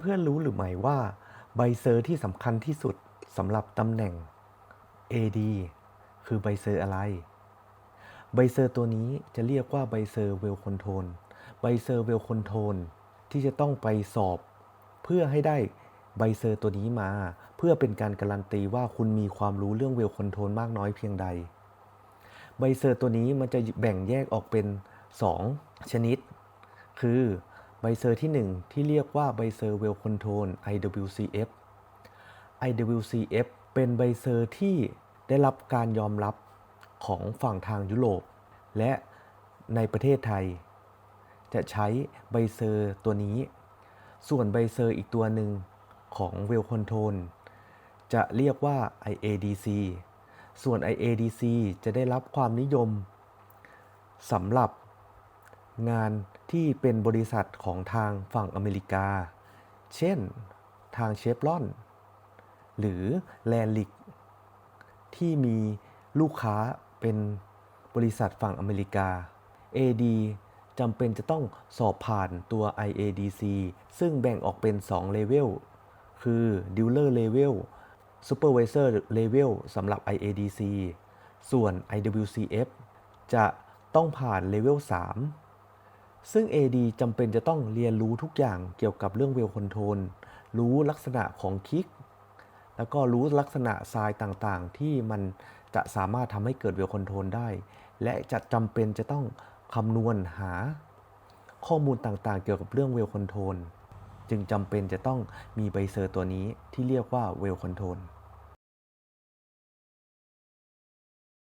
เพื่อนรู้หรือไม่ว่าใบเซอร์ที่สำคัญที่สุดสำหรับตำแหน่ง AD คือใบเซอร์อะไร ใบเซอร์ตัวนี้จะเรียกว่าใบเซอร์เวลคอนโทรลใบเซอร์เวลคอนโทรลที่จะต้องไปสอบ เพื่อให้ได้ใบเซอร์ตัวนี้มา เพื่อเป็นการการันตีว่าคุณมีความรู้เรื่องเวลคอนโทรลมากน้อยเพียงใด ใบเซอร์ตัวนี้มันจะแบ่งแยกออกเป็น 2 ชนิด คือ ใบเซอร์ที่ 1 ที่เรียกว่าใบเซอร์เวลคอนโทรล IWCF IWCF เป็นใบเซอร์ที่ได้รับการยอมรับของฝั่งทางยุโรป และในประเทศไทย จะใช้ใบเซอร์ตัวนี้ ส่วนใบเซอร์อีกตัวหนึ่งของ Well Control จะเรียกว่า IADC ส่วน IADC จะได้รับความนิยมสำหรับงาน ที่เป็นบริษัทของทางฝั่งอเมริกา เช่นทางเชฟรอน หรือแลนลิกที่มีลูกค้าเป็นบริษัทฝั่งอเมริกา AD จำเป็นจะต้องสอบผ่านตัว IADC ซึ่งแบ่งออกเป็น 2 เลเวล คือ Dealer Level Supervisor Level สำหรับ IADC ส่วน IWCF จะต้องผ่านเลเวล3 ซึ่ง AD จำเป็นจะต้องเรียนรู้ทุกอย่างเกี่ยวกับเรื่องเวลคอนโทรลรู้ลักษณะของคิก แล้วก็รู้ลักษณะทรายต่างๆ ที่มันจะสามารถทำให้เกิดเวลคอนโทรลได้ และจะจำเป็นจะต้องคำนวณหาข้อมูลต่างๆ เกี่ยวกับเรื่องเวลคอนโทรลจึงจำเป็นจะต้องมีใบเซอร์ตัวนี้ที่เรียกว่าเวลคอนโทรล